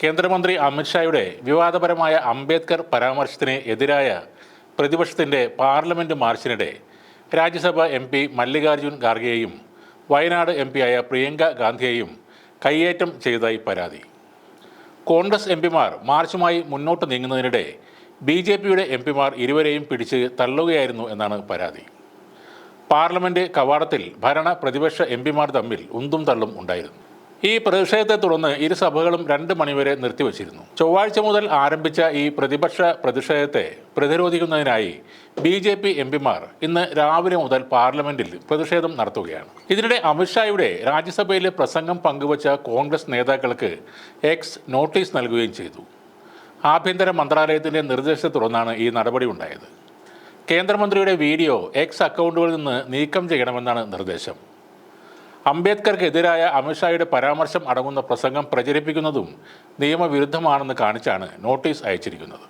കേന്ദ്രമന്ത്രി അമിത്ഷായുടെ വിവാദപരമായ അംബേദ്കർ പരാമർശത്തിന് എതിരായ പ്രതിപക്ഷത്തിന്റെ പാർലമെന്റ് മാർച്ചിനിടെ രാജ്യസഭ എം പി മല്ലികാർജുൻ ഖാർഗെയെയും വയനാട് എം പിയായ പ്രിയങ്ക ഗാന്ധിയെയും കയ്യേറ്റം ചെയ്തതായി പരാതി. കോൺഗ്രസ് എം പിമാർ മാർച്ചുമായി മുന്നോട്ട് നീങ്ങുന്നതിനിടെ ബി ജെ പിയുടെ എം പിമാർ ഇരുവരെയും പിടിച്ച് തള്ളുകയായിരുന്നു എന്നാണ് പരാതി. പാർലമെന്റ് കവാടത്തിൽ ഭരണ പ്രതിപക്ഷ എം പിമാർ തമ്മിൽ ഉന്തും തള്ളും ഉണ്ടായിരുന്നു. ഈ പ്രതിഷേധത്തെ തുടർന്ന് ഇരു സഭകളും രണ്ട് മണിവരെ നിർത്തിവച്ചിരുന്നു. ചൊവ്വാഴ്ച മുതൽ ആരംഭിച്ച ഈ പ്രതിപക്ഷ പ്രതിഷേധത്തെ പ്രതിരോധിക്കുന്നതിനായി ബി ജെ പി എം പിമാർ ഇന്ന് രാവിലെ മുതൽ പാർലമെന്റിൽ പ്രതിഷേധം നടത്തുകയാണ്. ഇതിനിടെ അമിത്ഷായുടെ രാജ്യസഭയിലെ പ്രസംഗം പങ്കുവച്ച കോൺഗ്രസ് നേതാക്കൾക്ക് എക്സ് നോട്ടീസ് നൽകുകയും ചെയ്തു. ആഭ്യന്തര മന്ത്രാലയത്തിന്റെ നിർദ്ദേശത്തെ തുടർന്നാണ് ഈ നടപടി ഉണ്ടായത്. കേന്ദ്രമന്ത്രിയുടെ വീഡിയോ എക്സ് അക്കൗണ്ടുകളിൽ നിന്ന് നീക്കം ചെയ്യണമെന്നാണ് നിർദ്ദേശം. അംബേദ്കർക്കെതിരായ അമിത്ഷായുടെ പരാമർശം അടങ്ങുന്ന പ്രസംഗം പ്രചരിപ്പിക്കുന്നതും നിയമവിരുദ്ധമാണെന്ന് കാണിച്ചാണ് നോട്ടീസ് അയച്ചിരിക്കുന്നത്.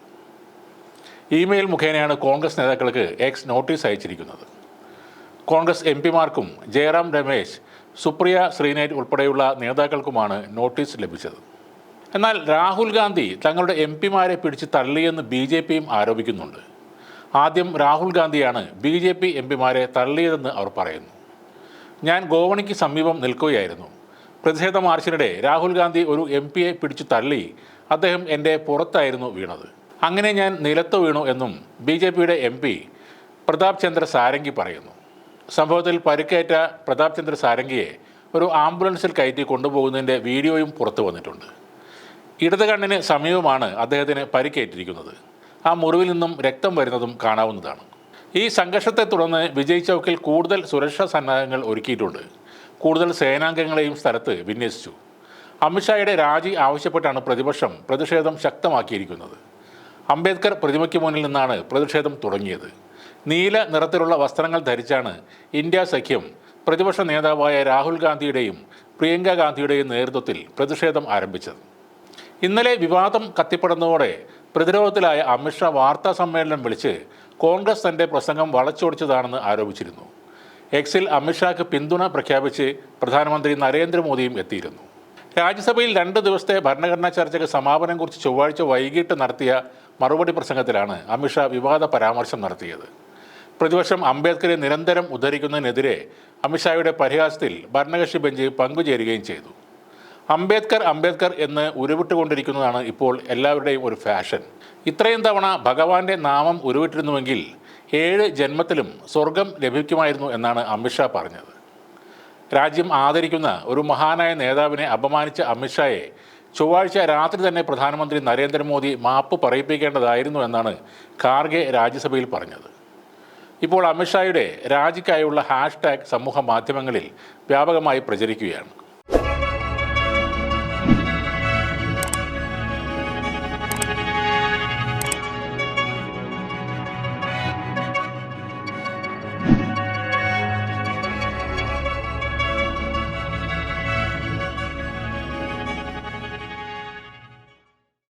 ഇമെയിൽ മുഖേനയാണ് കോൺഗ്രസ് നേതാക്കൾക്ക് എക്സ് നോട്ടീസ് അയച്ചിരിക്കുന്നത്. കോൺഗ്രസ് എം പിമാർക്കും ജയറാം രമേശ് സുപ്രിയ ശ്രീനേറ്റ് ഉൾപ്പെടെയുള്ള നേതാക്കൾക്കുമാണ് നോട്ടീസ് ലഭിച്ചത്. എന്നാൽ രാഹുൽ ഗാന്ധി തങ്ങളുടെ എം പിമാരെ പിടിച്ച് തള്ളിയെന്ന് ബി ജെ പിയും ആരോപിക്കുന്നുണ്ട്. ആദ്യം രാഹുൽ ഗാന്ധിയാണ് ബി ജെ പി എം പിമാരെ തള്ളിയതെന്ന് അവർ പറയുന്നു. ഞാൻ ഗോവണിക്ക് സമീപം നിൽക്കുകയായിരുന്നു. പ്രതിഷേധ മാർച്ചിനിടെ രാഹുൽ ഗാന്ധി ഒരു എം പിയെ പിടിച്ചു തള്ളി അദ്ദേഹം എന്റെ പുറത്തായിരുന്നു വീണത്. അങ്ങനെ ഞാൻ നിലത്ത് വീണു എന്നും ബി ജെ പിയുടെ എം പി പ്രതാപ് ചന്ദ്ര സാരംഗി പറയുന്നു. സംഭവത്തിൽ പരുക്കേറ്റ പ്രതാപ് ചന്ദ്ര സാരംഗിയെ ഒരു ആംബുലൻസിൽ കയറ്റി കൊണ്ടുപോകുന്നതിന്റെ വീഡിയോയും പുറത്തു വന്നിട്ടുണ്ട്. ഇടത് കണ്ണിന് സമീപമാണ് അദ്ദേഹത്തിന് പരിക്കേറ്റിരിക്കുന്നത്. ആ മുറിവിൽ നിന്നും രക്തം വരുന്നതും കാണാവുന്നതാണ്. ഈ സംഘർഷത്തെ തുടർന്ന് വിജയ് ചൗക്കിൽ കൂടുതൽ സുരക്ഷാ സന്നാഹങ്ങൾ ഒരുക്കിയിട്ടുണ്ട്. കൂടുതൽ സേനാംഗങ്ങളെയും സ്ഥലത്ത് വിന്യസിച്ചു. അമിത്ഷായുടെ രാജി ആവശ്യപ്പെട്ടാണ് പ്രതിപക്ഷം പ്രതിഷേധം ശക്തമാക്കിയിരിക്കുന്നത്. അംബേദ്കർ പ്രതിമയ്ക്ക് മുന്നിൽ നിന്നാണ് പ്രതിഷേധം തുടങ്ങിയത്. നീല നിറത്തിലുള്ള വസ്ത്രങ്ങൾ ധരിച്ചാണ് ഇന്ത്യ സഖ്യം പ്രതിപക്ഷ നേതാവായ രാഹുൽ ഗാന്ധിയുടെയും പ്രിയങ്ക ഗാന്ധിയുടെയും നേതൃത്വത്തിൽ പ്രതിഷേധം ആരംഭിച്ചത്. ഇന്നലെ വിവാദം കത്തിപ്പെടുന്നതോടെ പ്രതിരോധത്തിലായ അമിത്ഷാ വാർത്താ സമ്മേളനം വിളിച്ച് കോൺഗ്രസ് തന്റെ പ്രസംഗം വളച്ചൊടിച്ചതാണെന്ന് ആരോപിച്ചിരുന്നു. എക്സിൽ അമിത്ഷാക്ക് പിന്തുണ പ്രഖ്യാപിച്ച് പ്രധാനമന്ത്രി നരേന്ദ്രമോദിയും എത്തിയിരുന്നു. രാജ്യസഭയിൽ രണ്ട് ദിവസത്തെ ഭരണഘടനാ ചർച്ചയ്ക്ക് സമാപനം കുറിച്ച് ചൊവ്വാഴ്ച വൈകിട്ട് നടത്തിയ മറുപടി പ്രസംഗത്തിലാണ് അമിത്ഷാ വിവാദ പരാമർശം നടത്തിയത്. പ്രതിപക്ഷം അംബേദ്കറെ നിരന്തരം ഉദ്ധരിക്കുന്നതിനെതിരെ അമിത്ഷായുടെ പരിഹാസത്തിൽ ഭരണകക്ഷി ബെഞ്ച് പങ്കുചേരുകയും ചെയ്തു. അംബേദ്കർ അംബേദ്കർ എന്ന് ഉരുവിട്ടുകൊണ്ടിരിക്കുന്നതാണ് ഇപ്പോൾ എല്ലാവരുടെയും ഒരു ഫാഷൻ. ഇത്രയും തവണ ഭഗവാന്റെ നാമം ഉരുവിട്ടിരുന്നുവെങ്കിൽ ഏഴ് ജന്മത്തിലും സ്വർഗം ലഭിക്കുമായിരുന്നു എന്നാണ് അമിത്ഷാ പറഞ്ഞത്. രാജ്യം ആദരിക്കുന്ന ഒരു മഹാനായ നേതാവിനെ അപമാനിച്ച അമിത്ഷായെ ചൊവ്വാഴ്ച രാത്രി തന്നെ പ്രധാനമന്ത്രി നരേന്ദ്രമോദി മാപ്പ് പറയിപ്പിക്കേണ്ടതായിരുന്നു എന്നാണ് ഖാർഗെ രാജ്യസഭയിൽ പറഞ്ഞത്. ഇപ്പോൾ അമിത്ഷായുടെ രാജിക്കായുള്ള ഹാഷ്ടാഗ് സമൂഹ മാധ്യമങ്ങളിൽ വ്യാപകമായി പ്രചരിക്കുകയാണ്.